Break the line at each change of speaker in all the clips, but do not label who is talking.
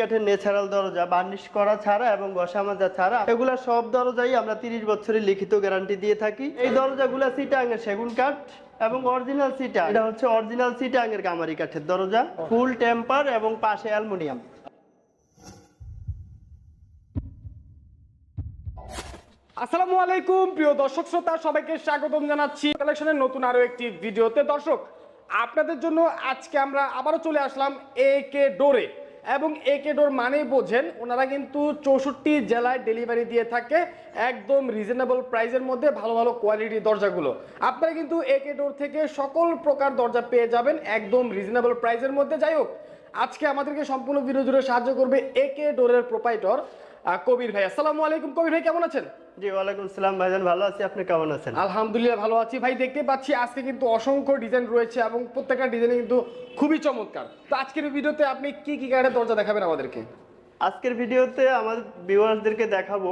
কাঠের ন্যাচারাল দরজা, বার্নিশ করা ছাড়া এবং ঘষা মাজা ছাড়া, এগুলা সব দরজাই আমরা তিরিশ বছরের লিখিত গ্যারান্টি দিয়ে থাকি। এই দরজাগুলা সিটাঙ্গের সেগুন কাঠ এবং অরিজিনাল সিটা। এটা হচ্ছে অরিজিনাল সিটাঙ্গের গামারি কাঠের দরজা, ফুল টেম্পার এবং পাশে অ্যালুমিনিয়াম।
আসসালামু আলাইকুম, প্রিয় দর্শক শ্রোতা, সবাইকে স্বাগতম জানাচ্ছি। কালেকশনের নতুন আরও একটি ভিডিওতে। দর্শক, আপনাদের জন্য আজকে আমরা আবারও চলে আসলাম এ কে ডোরে এবং এ কে ডোর মানেই বোঝেন, ওনারা কিন্তু চৌষট্টি জেলায় ডেলিভারি দিয়ে থাকে একদম রিজনেবল প্রাইসের মধ্যে ভালো ভালো কোয়ালিটির দরজাগুলো। আপনারা কিন্তু এ কে ডোর থেকে সকল প্রকার দরজা পেয়ে যাবেন একদম রিজনেবল প্রাইসের মধ্যে। যাই হোক, আজকে আমাদেরকে সম্পূর্ণ ভিডিও জুড়ে সাহায্য করবে এ কে ডোরের প্রোপাইটর কবির ভাই। আসসালামু আলাইকুম কবির ভাই, কেমন আছেন?
জি ওয়ালাইকুম সালাম ভাইজান ভালো আছি? আপনি কেমন আছেন?
আলহামদুলিল্লাহ ভালো আছি। ভাই দেখতে পাচ্ছি আজকে কিন্তু অসংখ্য ডিজাইন রয়েছে এবং প্রত্যেকটা ডিজাইন কিন্তু খুবই চমৎকার। তো আজকের ভিডিওতে আপনি কি কি কাঠের দরজা দেখাবেন আমাদেরকে?
আজকের ভিডিওতে আমার ভিউয়ার্সদেরকে দেখাবো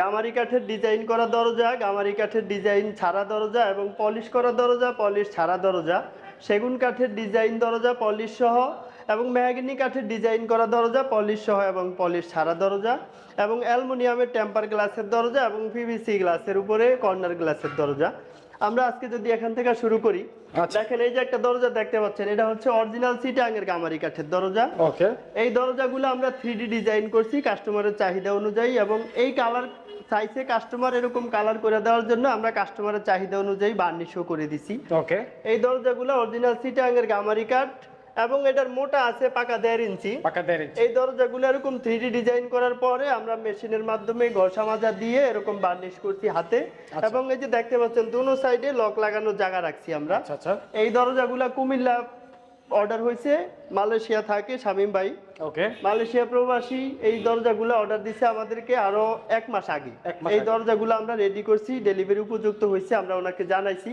গামারি কাঠের ডিজাইন করা দরজা গামারি কাঠের ডিজাইন ছাড়া দরজা এবং পলিশ করা দরজা পলিশ ছাড়া দরজা সেগুন কাঠের ডিজাইন দরজা পলিশ সহ এবং মেহাগিনি কাঠের ডিজাইন করা দরজা পলিশ সহ এবং পলিশ ছাড়া দরজা এবং অ্যালুমিনিয়ামের টেম্পার গ্লাসের দরজা এবং পিভিসি গ্লাসের উপরে কর্নার গ্লাসের দরজা। আমরা আজকে যদি এখান থেকে শুরু করি
আচ্ছা।
দেখেন এই যে একটা দরজা দেখতে পাচ্ছেন এটা হচ্ছে অরিজিনাল সিটাঙ্গের গামারি কাঠের দরজা।
ওকে
এই দরজাগুলো আমরা থ্রি ডিজাইন করছি কাস্টমারের চাহিদা অনুযায়ী এবং এই কালার চাইছে কাস্টমার এরকম কালার করে দেওয়ার জন্য আমরা কাস্টমারের চাহিদা অনুযায়ী বার্নিশও করে দিছি।
ওকে
এই দরজাগুলো অরিজিনাল সিটাঙ্গের গামারি কাঠ এবং এটার মোটা আছে পাকা দেড় ইঞ্চি।
পাকা দেড় ইঞ্চি।
এই দরজাগুলো এরকম থ্রি ডিজাইন করার পরে আমরা মেশিনের মাধ্যমে ঘষা মাজা দিয়ে এরকম বার্নিশ করছি হাতে। এবং এই যে দেখতে পাচ্ছেন দুনো সাইডে লক লাগানোর জায়গা রাখছি আমরা।
আচ্ছা আচ্ছা।
এই দরজাগুলা কুমিল্লা অর্ডার হয়েছে মালয়েশিয়া থাকে শামীম ভাই।
ওকে।
মালয়েশিয়া প্রবাসী এই দরজাগুলো অর্ডার দিছে আমাদেরকে আরও এক মাস আগে। এই। দরজাগুলো আমরা রেডি করছি ডেলিভারি উপযুক্ত হয়েছে আমরা ওনাকে জানাইছি।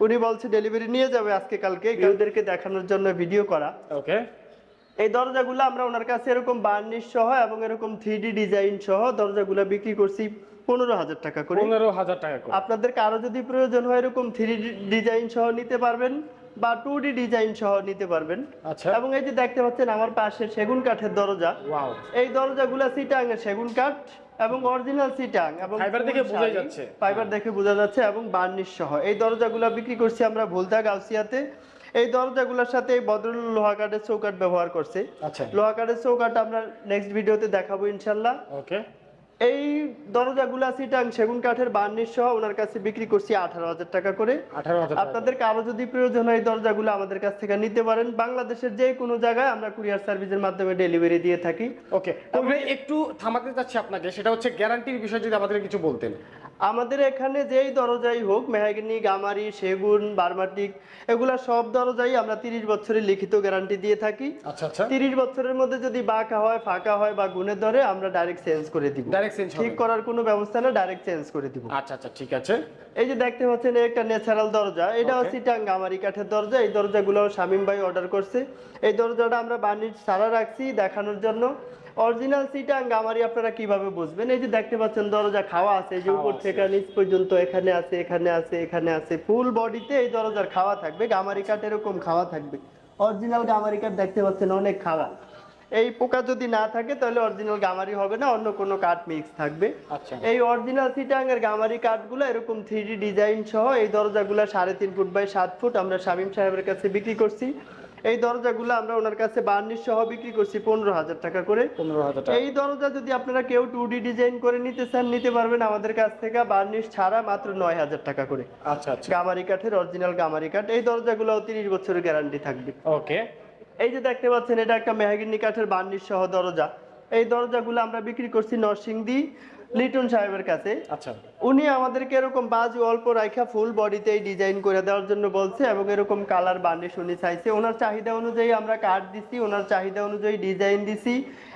উনি বলছে ডেলিভারি নিয়ে যাবে আজকে কালকে কেউদেরকে দেখানোর জন্য ভিডিও করা।
ওকে
এই দরজাগুলো আমরা ওনার কাছে এরকম বার্নিশ সহ এবং এরকম থ্রি ডিজাইন সহ দরজাগুলো বিক্রি করছি পনেরো হাজার টাকা করে।
পনেরো হাজার টাকা করে।
আপনাদের কারও যদি প্রয়োজন হয় এরকম থ্রি ডিজাইন সহ নিতে পারবেন বা টু ডি ডিজাইন সহ নিতে পারবেন।
আচ্ছা।
এবং এই যে দেখতে পাচ্ছেন আমার পাশে সেগুন কাঠের দরজা।
ওয়াও
এই দরজাগুলো সিটাং এর সেগুন কাঠ। এবং অরিজিনাল সিটাং এবং
ফাইবার দেখে বোঝা যাচ্ছে।
ফাইবার দেখে বোঝা যাচ্ছে এবং বার্নিশ সহ। এই দরজাগুলো বিক্রি করছি আমরা ভুলতা গাউসিয়াতে। এই দরজাগুলোর সাথে এই বদরুল লোহা কাঠের চৌকাট ব্যবহার করছে।
আচ্ছা।
লোহা কাঠের চৌকাঠ আমরা নেক্সট ভিডিওতে দেখাবো ইনশাল্লাহ।
ওকে
এই দরজাগুলা সিটাং সেগুন কাঠের বার্নিশ সহ ওনার কাছে বিক্রি করছি আঠারো হাজার টাকা করে।
আঠারো হাজার টাকা।
আপনাদের কারও যদি প্রয়োজন হয় দরজা দরজাগুলো আমাদের কাছ থেকে নিতে পারেন। বাংলাদেশের যে কোনো জায়গায় আমরা কুরিয়ার সার্ভিসের মাধ্যমে ডেলিভারি দিয়ে থাকি।
ওকে একটু থামাতে চাচ্ছি আপনাকে সেটা হচ্ছে গ্যারান্টির বিষয়ে যদি আমাদের কিছু বলতেন।
আমাদের এখানে যেই দরজাই হোক মেহাগিনি গামারি সেগুন বারমাটিক এগুলা সব দরজাই আমরা তিরিশ বছরের লিখিত গ্যারান্টি দিয়ে থাকি।
আচ্ছা আচ্ছা।
তিরিশ বছরের মধ্যে যদি বাঁকা হয় ফাঁকা হয় বা গুণের ধরে আমরা ডাইরেক্ট চেঞ্জ করে দিব।
ডাইরেক্ট চেঞ্জ
ঠিক করার কোনো ব্যবস্থা না ডাইরেক্ট চেঞ্জ করে দিব।
আচ্ছা আচ্ছা ঠিক আছে।
এই যে দেখতে পাচ্ছেন একটা ন্যাচারাল দরজা।
এটা.
সিটাং গামারি কাঠের দরজা। এই দরজাগুলো শামিম ভাই অর্ডার করছে। এই দরজাটা আমরা বার্নিশ সারা রাখছি দেখানোর জন্য। অরিজিনাল সিটাং গামারি আপনারা কীভাবে বুঝবেন? এই যে দেখতে পাচ্ছেন দরজা খাওয়া আছে যে উপর থেকে নিচ পর্যন্ত এখানে আছে এখানে আছে এখানে আছে। ফুল বডিতে এই দরজার খাওয়া থাকবে গামারি কাঠ এরকম খাওয়া থাকবে। অরিজিনাল গামারি কাঠ দেখতে পাচ্ছেন অনেক খাওয়া। এই পোকা যদি না থাকে তাহলে অরিজিনাল গামারি হবে না অন্য কোনো কাঠ মিক্স থাকবে।
আচ্ছা।
এই অরিজিনাল সিটাঙ্গের গামারি কাঠগুলো এরকম থ্রি ডিজাইন সহ এই দরজাগুলো সাড়ে তিন ফুট বাই সাত ফুট আমরা শামীম সাহেবের কাছে বিক্রি করছি। এই দরজাগুলো আমরা ওনার কাছে বার্নিশ সহ বিক্রি করছি পনেরো হাজার টাকা করে।
পনেরো হাজার
এই দরজা যদি আপনারা কেউ টু ডিজাইন করে নিতে চান নিতে পারবেন আমাদের কাছ থেকে বার্নিশ ছাড়া মাত্র নয় হাজার টাকা করে।
আচ্ছা আচ্ছা।
গামারি কাঠের অরিজিনাল গামারি কাঠ। এই দরজাগুলো তিরিশ বছরের গ্যারান্টি থাকবে।
ওকে
এই যে দেখতে পাচ্ছেন এটা একটা মেহাগিনি কাঠের বার্নিশ সহ দরজা। এই দরজাগুলো আমরা বিক্রি করছি নরসিংদী লিটন সাহেবের কাছে।
আচ্ছা।
উনি আমাদেরকে এরকম বাজু অল্প রাইখা ফুল বডিতে ডিজাইন করে দেওয়ার জন্য বলছে এবং এরকম কালার বার্নিশ উনি চাইছে। ওনার চাহিদা অনুযায়ী আমরা কাঠ দিছি ওনার চাহিদা অনুযায়ী ডিজাইন দিছি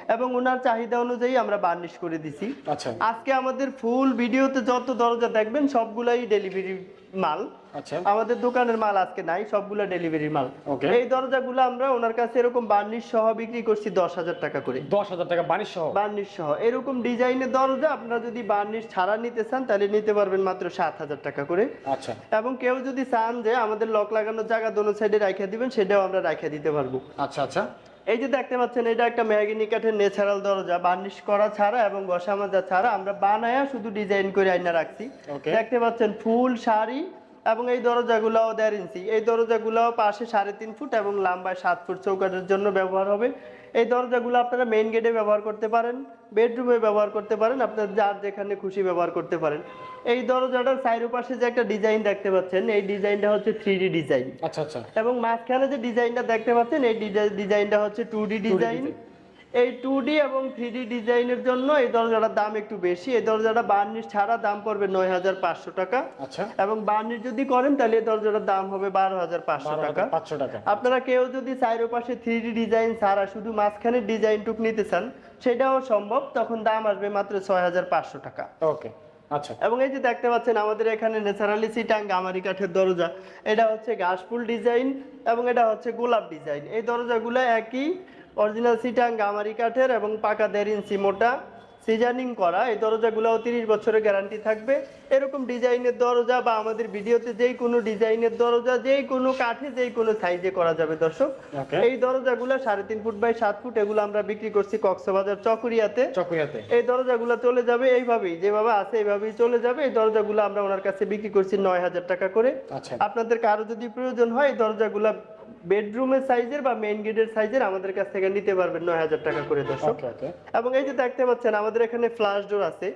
এবং ওনার চাহিদা অনুযায়ী আমরা বার্নিশ করে দিছি।
আচ্ছা।
আজকে আমাদের ফুল ভিডিওতে যত দরজা দেখবেন সবগুলাই ডেলিভারি মাল।
আচ্ছা।
আমাদের দোকানের মাল আজকে নাই সবগুলা ডেলিভারি মাল. এই দরজাগুলো আমরা ওনার কাছে এরকম বার্নিশ সহ বিক্রি করছি দশ হাজার টাকা করে।
দশ হাজার টাকা বাণিজ্য সহ?
বার্নিশ সহ। এরকম ডিজাইনের দরজা আপনারা যদি বার্নিশ ছাড়া নিতে চান তাহলে নিতে পারবেন মাত্র সাত হাজার টাকা করে।
আচ্ছা।
এবং কেউ যদি চান যে আমাদের লক লাগানোর জায়গা দোনো সাইডে রাখা দিবেন সেটাও আমরা রাখা দিতে পারব।
আচ্ছা আচ্ছা।
এই যে দেখতে পাচ্ছেন এটা একটা ম্যাগিনি কাঠের ন্যাচারাল দরজা। বার্নিশ করা ছাড়া এবং ঘষা মাজা ছাড়া আমরা বানায়া শুধু ডিজাইন করে আইনা রাখছি। দেখতে পাচ্ছেন ফুল শাড়ি এবং এই দরজাগুলোও দেড় ইঞ্চি। এই দরজাগুলোও পাশে সাড়ে তিন ফুট এবং লম্বায় সাত ফুট চৌকাঠের জন্য ব্যবহার হবে। এই দরজাগুলো আপনারা মেইন গেটে ব্যবহার করতে পারেন বেডরুমে ব্যবহার করতে পারেন আপনার যার যেখানে খুশি ব্যবহার করতে পারেন। এই দরজাটার সাইড পাশে যে একটা ডিজাইন দেখতে পাচ্ছেন এই ডিজাইনটা হচ্ছে থ্রি ডিজাইন
আচ্ছা আচ্ছা।
এবং মাঝখানে যে ডিজাইনটা দেখতে পাচ্ছেন এই ডিজা- ডিজাইনটা হচ্ছে টু ডি ডিজাইন এই টু ডি এবং থ্রি ডি ডিজাইনের জন্য এই দরজাটার দাম একটু বেশি। এই দরজাটা বার্নিশ ছাড়া দাম পড়বে নয় হাজার পাঁচশো টাকা।
আচ্ছা।
এবং বার্নিশ যদি করেন তাহলে এই দরজাটার দাম হবে বারো হাজার পাঁচশো টাকা।
পাঁচশো টাকা।
আপনারা কেউ যদি চাইরো পাশে থ্রি ডি ডিজাইন ছাড়া শুধু মাঝখানের ডিজাইনটুক নিতে চান সেটাও সম্ভব। তখন দাম আসবে মাত্র ছয় হাজার পাঁচশো টাকা।
ওকে আচ্ছা।
এবং এই যে দেখতে পাচ্ছেন আমাদের এখানে ন্যাচারালি সিটাং গামারি কাঠের দরজা। এটা হচ্ছে ঘাসফুল ডিজাইন এবং এটা হচ্ছে গোলাপ ডিজাইন। এই দরজাগুলো একই অরিজিনাল সিটাং গামারি কাঠের এবং পাকা দেড় ইঞ্চি মোটা সিজানিং করা। এই দরজাগুলোও তিরিশ বছরের গ্যারান্টি থাকবে। এরকম ডিজাইনের দরজা বা আমাদের ভিডিওতে যেই কোনো ডিজাইনের দরজা যেই কোনো কাঠে যেই কোনো সাইজে করা যাবে দর্শক। এই দরজাগুলো সাড়ে তিন ফুট বাই সাত ফুট এগুলো আমরা বিক্রি করছি কক্সবাজার চকরিয়াতে।
চকুয়াতে
এই দরজাগুলো চলে যাবে এইভাবেই যেভাবে আছে এইভাবেই চলে যাবে। এই দরজাগুলো আমরা ওনার কাছে বিক্রি করছি নয় হাজার টাকা করে।
আচ্ছা।
আপনাদের কারও যদি প্রয়োজন হয় এই দরজাগুলো বেডরুমের সাইজের বা মেইন গেটের সাইজের আমাদের কাছ থেকে নিতে পারবেন নয় হাজার টাকা করে দর্শক।
ওকে ওকে
এবং এই যে দেখতে পাচ্ছেন আমাদের এখানে ফ্লাশ ডোর আছে।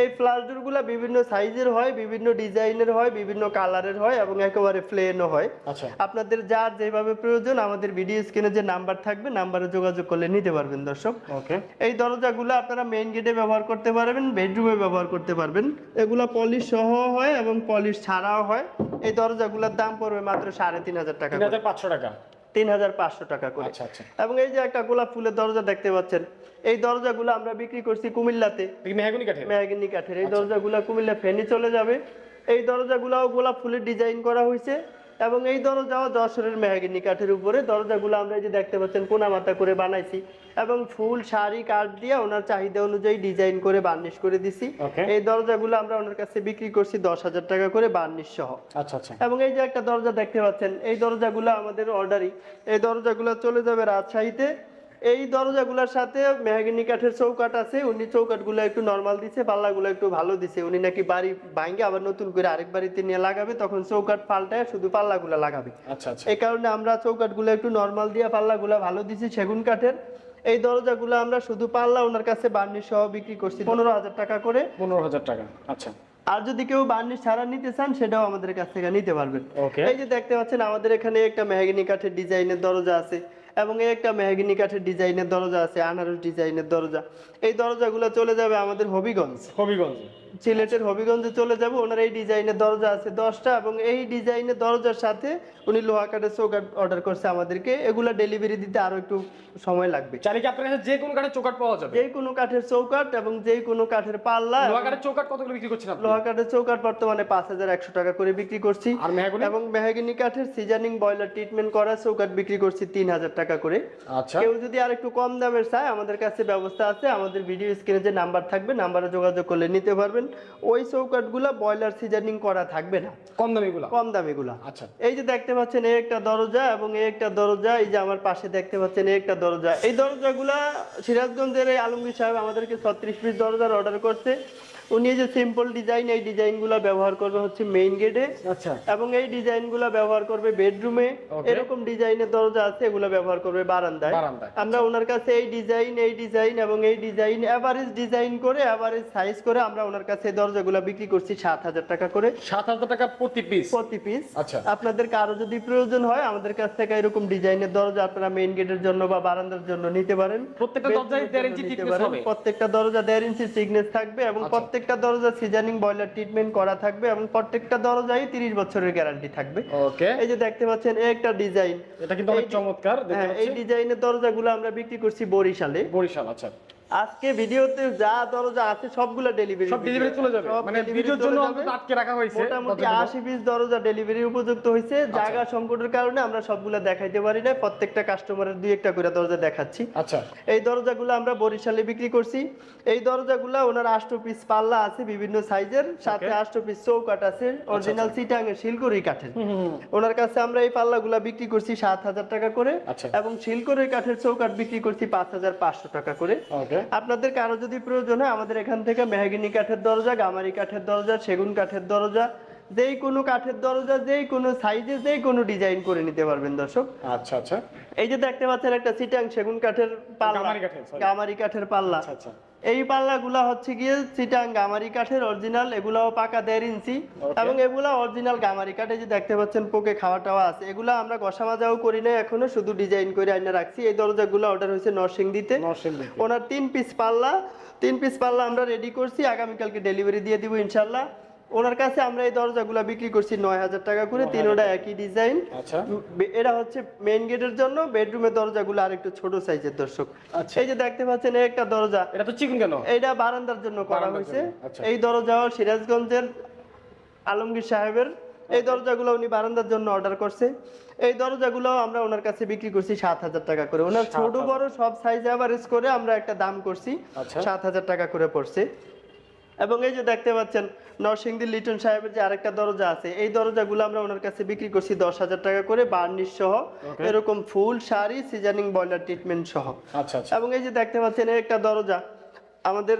এই ফ্লাশ ডোরগুলা বিভিন্ন সাইজের হয় বিভিন্ন ডিজাইনের হয় বিভিন্ন কালারের হয় এবং একেবারে প্লেনও হয়।
আচ্ছা।
আপনাদের যার যেভাবে প্রয়োজন আমাদের ভিডিও স্ক্রিনে যে নাম্বার থাকবে নাম্বারে যোগাযোগ করলে নিতে পারবেন দর্শক।
ওকে।
এই দরজাগুলো আপনারা মেইন গেটে ব্যবহার করতে পারবেন বেডরুমে ব্যবহার করতে পারবেন। এগুলা পলিশ সহ হয় এবং পলিশ ছাড়াও হয়। এই দরজাগুলোর দাম পড়বে মাত্র সাড়ে তিন হাজার টাকা
পাঁচশো টাকা।
তিন হাজার পাঁচশো টাকা করে।
আচ্ছা আচ্ছা।
এবং এই যে একটা গোলাপ ফুলের দরজা দেখতে পাচ্ছেন এই দরজাগুলো আমরা বিক্রি করছি কুমিল্লাতে।
মেহাগিনি কাঠের?
এই দরজাগুলো কুমিল্লা ফেনি চলে যাবে। এই দরজাগুলাও গোলাপ ফুলের ডিজাইন করা হয়েছে এবং এই দরজাও যশোরের মেহাগিনি কাঠের উপরে দরজাগুলো আমরা এই যে দেখতে পাচ্ছেন কোনা মাথা করে বানাইছি এবং ফুল শাড়ি কাঠ দিয়ে ওনার চাহিদা অনুযায়ী ডিজাইন করে বার্নিশ করে দিছি. এই দরজাগুলো আমরা ওনার কাছে বিক্রি করছি দশ হাজার টাকা করে বার্নিশ সহ।
আচ্ছা আচ্ছা।
এবং এই যে একটা দরজা দেখতে পাচ্ছেন এই দরজাগুলো আমাদের অর্ডারই এই দরজাগুলো চলে যাবে রাজশাহীতে। এই দরজাগুলোর সাথে মেহাগিনি কাঠের চৌকাট আছে উনি চৌকাটগুলো একটু নর্মাল দিছে পাল্লাগুলো একটু ভালো দিছে। উনি নাকি বাড়ি ভাঙ্গে আবার নতুন করে আরেক বাড়িতে নিয়ে লাগাবে তখন চৌকাট পাল্টায় শুধু পাল্লাগুলো লাগাবে।
আচ্ছা আচ্ছা।
এই কারণে আমরা চৌকাটগুলো একটু নর্মাল দিয়ে পাল্লাগুলো ভালো দিছি সেগুন কাঠের। এই দরজাগুলো আমরা শুধু পাল্লা ওনার কাছে বার্নিশ সহ বিক্রি করছি পনেরো হাজার টাকা করে।
পনেরো হাজার টাকা আচ্ছা।
আর যদি কেউ বার্নিশ ছাড়া নিতে চান সেটাও আমাদের কাছ থেকে নিতে পারবেন। এই যে দেখতে পাচ্ছেন আমাদের এখানে একটা মেহাগিনি কাঠের ডিজাইনের দরজা আছে। এবং এই একটা মেহাগিনি কাঠের ডিজাইনের দরজা আছে আনারস ডিজাইনের দরজা। এই দরজাগুলো চলে যাবে আমাদের হবিগঞ্জ।
হবিগঞ্জ।
সিলেটের হবিগঞ্জে চলে যাবে ওনার এই ডিজাইনের দরজা আছে দশটা এবং এই ডিজাইনের দরজার সাথে উনি লোহা কাঠের চৌকাট অর্ডার করছে আমাদেরকে। এগুলা ডেলিভারি দিতে আরও একটু সময় লাগবে।
চাইলে কি আপনার কাছে যে কোনো কাঠের চৌকাট পাওয়া যাবে।
যে কোনো কাঠের চৌকাট এবং যে কোনো কাঠের পাল্লা
লোহা কাঠের চৌকাট কতগুলো বিক্রি করছেন আপনি?
লোহা কাঠের চৌকাট বর্তমানে পাঁচ হাজার একশো টাকা করে বিক্রি করছি।
আর মেহাগুনি?
এবং মেহাগিনি কাঠের সিজনিং বয়লার ট্রিটমেন্ট করা চৌকাট বিক্রি করছি তিন হাজার টাকা করে।
আচ্ছা।
কেউ যদি আর একটু কম দামের চায় আমাদের কাছে ব্যবস্থা আছে। আমাদের ভিডিও স্ক্রিনে যে নাম্বার থাকবে নাম্বারে যোগাযোগ করলে নিতে পারবেন। ওই চৌকাটগুলো বয়লার সিজনিং করা থাকবে না।
কম দামিগুলো?
কম দামিগুলা।
আচ্ছা।
এই যে দেখতে পাচ্ছেন এই একটা দরজা এবং এই একটা দরজা। এই যে আমার পাশে দেখতে পাচ্ছেন এই একটা দরজা। এই দরজাগুলা সিরাজগঞ্জের এই আলমগীর সাহেব আমাদেরকে ছত্রিশ পিস দরজার অর্ডার করছে। উনি এই যে সিম্পল ডিজাইন এই ডিজাইনগুলো ব্যবহার করবে হচ্ছে মেইন গেটে
আচ্ছা।
এবং এই ডিজাইনগুলো ব্যবহার করবে বেডরুমে এরকম ডিজাইনের দরজা আছে এগুলো ব্যবহার করবে বারান্দায়। আমরা ওনার কাছে এই ডিজাইন এই ডিজাইন এবং এই ডিজাইন এভারেজ ডিজাইন করে এভারেজ সাইজ করে আমরা ওনার কাছে দরজাগুলো বিক্রি করছি সাত হাজার টাকা করে।
সাত হাজার টাকা প্রতি পিস
প্রতি পিস
আচ্ছা।
আপনাদের কারও যদি প্রয়োজন হয় আমাদের কাছ থেকে এরকম ডিজাইনের দরজা আপনারা মেইন গেটের জন্য বা বারান্দার জন্য নিতে পারেন।
প্রত্যেকটা দরজায়
bedroom-এর
দেড়
জন্য
ইঞ্চি
নিতে
thickness
পারেন।
হবে?
প্রত্যেকটা দরজা দেড় ইঞ্চি থিকনেস থাকবে এবং
আচ্ছা।
প্রত্যেকটা দরজা সিজনিং বয়লার ট্রিটমেন্ট করা থাকবে এবং প্রত্যেকটা দরজাই 30 বছরের গ্যারান্টি থাকবে।
ওকে।
এই যে দেখতে পাচ্ছেন এই একটা ডিজাইন
এটা কিন্তু অনেক চমৎকার দেখতে
হ্যাঁ এই ডিজাইনের দরজাগুলো আমরা বিক্রি করছি বরিশালে।
বরিশাল আচ্ছা।
আজকে ভিডিওতে যা দরজা আছে সবগুলো ডেলিভারি
সব ডেলিভারি চলে যাবে? মানে ভিডিওর জন্য আটকে রাখা হয়েছে
মোটামুটি
দরজাগুলো।
আশি পিস দরজা ডেলিভারি উপযুক্ত হয়েছে। জায়গা সংকটের কারণে আমরা সবগুলো দেখাইতে পারি না প্রত্যেকটা কাস্টমারের দুই একটা করে দরজা দেখাচ্ছি।
আচ্ছা।
এই দরজাগুলো আমরা বরিশালে বিক্রি করছি। এই দরজাগুলো ওনার আষ্ট পিস পাল্লা আছে বিভিন্ন সাইজের সাথে আষ্ট পিস চৌকাট আছে। অরিজিনাল সিটাং এর শিলকুড়ি কাঠের। ওনার কাছে আমরা এই পাল্লাগুলা বিক্রি করছি সাত হাজার টাকা করে।
আচ্ছা।
এবং শিলকুড়ি কাঠের চৌকাট বিক্রি করছি পাঁচ হাজার পাঁচশো টাকা করে।
ওকে
আপনাদের কারও যদি প্রয়োজন হয় আমাদের এখান থেকে মেহাগিনি কাঠের দরজা গামারি কাঠের দরজা সেগুন কাঠের দরজা যেই কোনো কাঠের দরজা যেই কোনো সাইজে যেই কোনো ডিজাইন করে নিতে পারবেন দর্শক।
আচ্ছা আচ্ছা।
এই যে দেখতে পাচ্ছেন একটা সিটাং সেগুন কাঠের পাল্লা।
গামারি কাঠের,
গামারি কাঠের পাল্লা।
আচ্ছা আচ্ছা।
এই পাল্লাগুলা হচ্ছে গিয়ে চিটাং গামারি কাঠের অরিজিনাল এগুলাও পাকা দেড় ইঞ্চি। এবং এগুলা অরিজিনাল গামারি কাঠে যে দেখতে পাচ্ছেন পোকে খাওয়া টাওয়া আছে। এগুলা আমরা গসা মাজাও করি না এখনও শুধু ডিজাইন করে আইনা রাখছি। এই দরজাগুলো অর্ডার হয়েছে নরসিংদীতে।
দিতে
ওনার তিন পিস পাল্লা তিন পিস পাল্লা আমরা রেডি করছি। আগামীকালকে ডেলিভারি দিয়ে দিব ইনশাল্লাহ। ওনার কাছে আমরা এই দরজাগুলো বিক্রি করছি নয় হাজার টাকা করে তিনোটা একই ডিজাইন
আচ্ছা।
এটা হচ্ছে মেইন গেটের জন্য বেডরুমের দরজাগুলো আর একটু ছোট সাইজের দর্শক।
আচ্ছা।
এই যে দেখতে পাচ্ছেন এই একটা দরজা।
এটা তো চিকন কেন?
এইটা বারান্দার জন্য করা হয়েছে।
আচ্ছা।
এই দরজাও সিরাজগঞ্জের আলমগীর সাহেবের। এই দরজাগুলো উনি বারান্দার জন্য অর্ডার করছে। এই দরজাগুলো আমরা ওনার কাছে বিক্রি করছি সাত হাজার টাকা করে। ওনার ছোট বড় সব সাইজ অ্যাভারেজ করে আমরা একটা দাম করছি। সাত হাজার টাকা করে পড়ছে। এবং এই যে দেখতে পাচ্ছেন নরসিংদী লিটন সাহেবের যে আরেকটা দরজা আছে এই দরজাগুলো আমরা ওনার কাছে বিক্রি করছি দশ হাজার টাকা করে বার্নিশ সহ এরকম ফুল শাড়ি সিজনিং বয়লার ট্রিটমেন্ট সহ।
আচ্ছা আচ্ছা।
এবং এই যে দেখতে পাচ্ছেন একটা দরজা আমাদের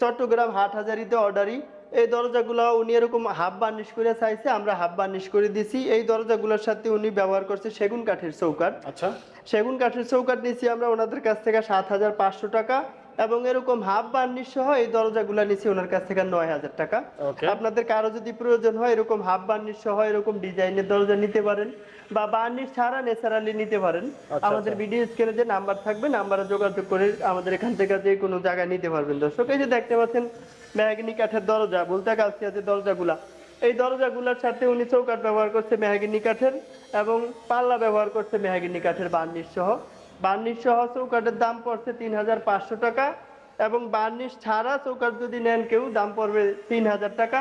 চট্টগ্রাম হাট হাজারিতে অর্ডারি এই দরজাগুলো উনি এরকম হাফ বার্নিশ করে চাইছে আমরা হাফ বার্নিশ করে দিছি। এই দরজাগুলোর সাথে উনি ব্যবহার করছে সেগুন কাঠের চৌকাঠ।
আচ্ছা।
সেগুন কাঠের চৌকাঠ নিচ্ছি আমরা ওনাদের কাছ থেকে সাত হাজার পাঁচশো টাকা। এবং এরকম হাফ বার্নিশ সহ এই দরজাগুলো নিচ্ছি ওনার কাছ থেকে নয় হাজার টাকা। আপনাদের কারও যদি প্রয়োজন হয় এরকম হাফ বার্নিশ সহ এরকম ডিজাইনের দরজা নিতে পারেন বা বার্নিশ ছাড়া ন্যাচারালি নিতে পারেন।
আচ্ছা,
আমাদের ভিডিও স্ক্রিনে যে নাম্বার থাকবে নাম্বারে যোগাযোগ করে আমাদের এখান থেকে যে কোনো জায়গায় নিতে পারবেন দর্শক। এই যে দেখতে পাচ্ছেন মেহাগিনি কাঠের দরজা বলতে আছে দরজাগুলা এই দরজাগুলোর সাথে উনি চৌকাঠ ব্যবহার করছে মেহাগিনি কাঠের এবং পাল্লা ব্যবহার করছে মেহাগিনি কাঠের বার্নিশ সহ। বার্নিশ সহ চৌকাঠের দাম পড়ছে তিন হাজার পাঁচশো টাকা এবং বার্নিশ ছাড়া চৌকাঠ যদি নেন কেউ দাম পড়বে তিন হাজার টাকা।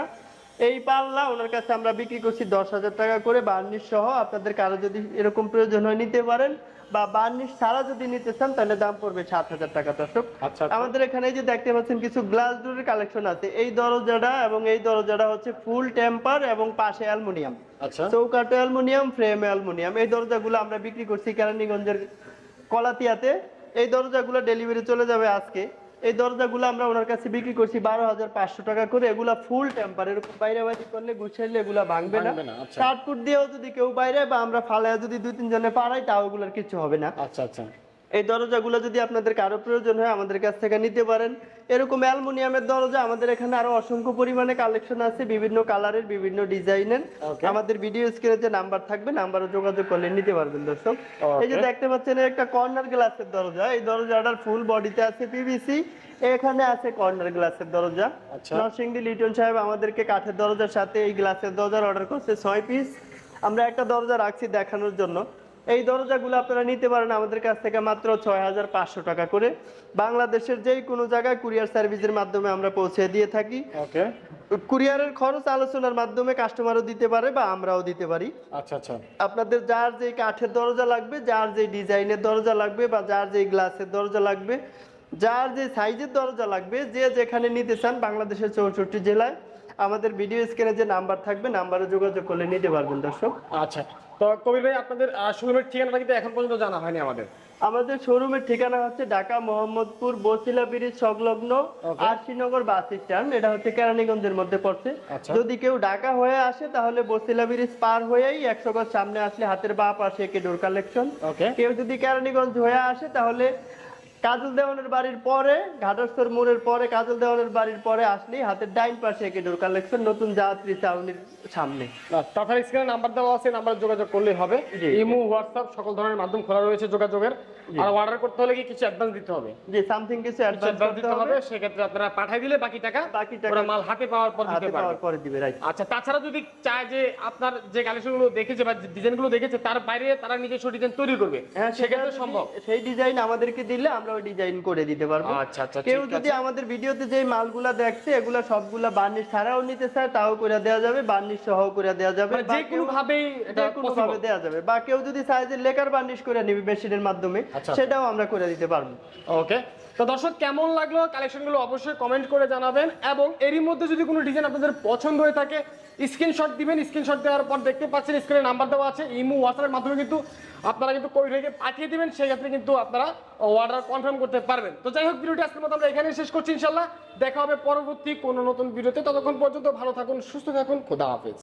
এই পাল্লা ওনার কাছে আমরা বিক্রি করছি দশ হাজার টাকা করে। বার্নিশ সহ আপনাদের কারও যদি এরকম প্রয়োজন হয় নিতে পারেন বা বার্নিশ ছাড়া যদি নিতে চান তাহলে দাম পড়বে সাত হাজার টাকা দর্শক।
আচ্ছা আচ্ছা।
আমাদের এখানে যে দেখতে পাচ্ছেন কিছু গ্লাস ডোরের কালেকশন আছে। এই দরজাটা এবং এই দরজাটা হচ্ছে ফুল টেম্পার এবং পাশে অ্যালুমিনিয়াম।
আচ্ছা।
চৌকাঠে অ্যালুমিনিয়াম ফ্রেমে অ্যালুমিনিয়াম। এই দরজাগুলো আমরা বিক্রি করছি কেরানীগঞ্জের কলাতিয়াতে এই দরজাগুলো ডেলিভারি চলে যাবে আজকে। এই দরজাগুলো আমরা ওনার কাছে বিক্রি করছি বারো হাজার পাঁচশো টাকা করে। এগুলা ফুল টেম্পার এরকম বাইরে বাইরে করলে গুছাইলে এগুলা ভাঙবে না।
শার্ট আচ্ছা।
দিয়েও যদি কেউ বাইরে বা আমরা ফালায় যদি দুই তিনজনে পাড়াই তাও এগুলোর কিছু হবে না।
আচ্ছা আচ্ছা।
এই দরজাগুলো যদি আপনাদের কারও প্রয়োজন হয় আমাদের কাছ থেকে নিতে পারেন। এরকম অ্যালুমিনিয়ামের দরজা আমাদের এখানে আরও অসংখ্য পরিমাণে কালেকশন আছে বিভিন্ন কালারের বিভিন্ন ডিজাইনের. আমাদের ভিডিও স্ক্রিনে যে নাম্বার থাকবে নাম্বারে যোগাযোগ করলে নিতে পারবেন দর্শক। এই যে দেখতে পাচ্ছেন একটা কর্নার গ্লাসের দরজা। এই দরজাটার ফুল বডিতে আছে পিভিসি এখানে আছে কর্নার গ্লাসের দরজা।
আচ্ছা।
নরসিংদী লিটন সাহেব আমাদেরকে কাঠের দরজার সাথে এই গ্লাসের দরজার অর্ডার করছে ছয় পিস আমরা একটা দরজা রাখছি দেখানোর জন্য। এই দরজাগুলো আপনারা নিতে পারেন আমাদের কাছ থেকে মাত্র ছয় হাজার পাঁচশো টাকা করে। বাংলাদেশের যে কোনো জায়গায় কুরিয়ার সার্ভিসের মাধ্যমে আমরা পৌঁছে দিয়ে থাকি।
ওকে।
কুরিয়ারের খরচ আলোচনার মাধ্যমে কাস্টমারও দিতে পারে বা আমরাও দিতে পারি।
আচ্ছা আচ্ছা।
আপনাদের যার যেই কাঠের দরজা লাগবে যার যেই ডিজাইনের দরজা লাগবে বা যার যেই গ্লাসের দরজা লাগবে যার যে সাইজের দরজা লাগবে যে যেখানে নিতে চান বাংলাদেশের চৌষট্টি জেলায় আমাদের ভিডিও স্ক্রিনে যে নাম্বার থাকবে নাম্বারে যোগাযোগ করলে নিতে পারবেন দর্শক।
আচ্ছা। তো কবির ভাই আপনাদের শোরুমের ঠিকানাটা কিন্তু এখন পর্যন্ত জানা হয়নি আমাদের।
আমাদের শোরুমের ঠিকানা হচ্ছে ঢাকা মোহাম্মদপুর বসিলা ব্রিজ সংলগ্ন আরশিনগর বাস স্ট্যান্ড। এটা হচ্ছে কেরানীগঞ্জের মধ্যে পড়ছে।
আচ্ছা।
যদি কেউ ঢাকা হয়ে আসে তাহলে বসিলা ব্রিজ পার হয়েই একশো গজ সামনে আসলে হাতের বাপ পাশে একে ডোর কালেকশন কেউ যদি কেরানীগঞ্জ হয়ে আসে তাহলে কাজল দেওয়ানের বাড়ির পরে ঘাটস্থর মোড়ের পরে কাজল দেওয়ানের বাড়ির পরে আসলেই হাতের ডাইন পাশে একে ডোর কালেকশন নতুন যাত্রী চাউনির সামনে।
তাছাড়া স্ক্রিনে নাম্বার দেওয়া আছে নাম্বার যোগাযোগ করলেই হবে। ইমো হোয়াটসঅ্যাপ সকল ধরনের মাধ্যম খোলা রয়েছে যোগাযোগের। আর অর্ডার করতে হলে কি কিছু অ্যাডভান্স দিতে হবে?
যে সামথিং কিছু অ্যাডভান্স
দিতে
হবে।
সেক্ষেত্রে আপনারা পাঠাই দিলে বাকি টাকা
বাকি টাকা
ওরা মাল হাতে পাওয়ার পর দিতে পারবে।
পরে দিবে রাইট
আচ্ছা তাছাড়া যদি চায় যে আপনার যে কালেকশনগুলো দেখেছে বা ডিজাইনগুলো দেখেছে তার বাইরে তারা নিজস্ব ডিজাইন তৈরি করবে
হ্যাঁ
সেক্ষেত্রে সম্ভব।
সেই ডিজাইন আমাদেরকে দিলে আমরা আমরাও ডিজাইন করে দিতে পারব।
আচ্ছা, আচ্ছা,
কেউ যদি আমাদের ভিডিওতে যে মালগুলা দেখছে এগুলা সবগুলা বার্নিশ ছাড়াও নিতে চায় তাও করে দেওয়া যাবে বার্নিশ সহ করে দেওয়া যাবে
মানে যে কোনো ভাবে এটা
যে কোনো ভাবে দেওয়া যাবে। বা কেউ যদি চায় যে লেকার বার্নিশ করে নিবে মেশিনের মাধ্যমে
আচ্ছা।
সেটাও আমরা করে দিতে পারব।
ওকে তো দর্শক, কেমন লাগল? কালেকশনগুলো অবশ্যই কমেন্ট করে জানাবেন এবং এরই মধ্যে যদি কোনো ডিজাইন আপনাদের পছন্দ হয়ে থাকে স্ক্রিনশট দিবেন। স্ক্রিনশট দেওয়ার পর দেখতে পাচ্ছেন স্ক্রিনে নাম্বার দেওয়া আছে, ইমো হোয়াটসঅ্যাপের মাধ্যমে কিন্তু আপনারা কিন্তু থেকে পাঠিয়ে দিবেন। সেই ক্ষেত্রে কিন্তু আপনারা অর্ডার কনফার্ম করতে পারবেন। তো যাই হোক, ভিডিওটি আজকের মতো আমরা এখানে শেষ করছি ইনশাল্লাহ দেখা হবে পরবর্তী কোনো নতুন ভিডিওতে। ততক্ষণ পর্যন্ত ভালো থাকুন, সুস্থ থাকুন, খোদা হাফেজ।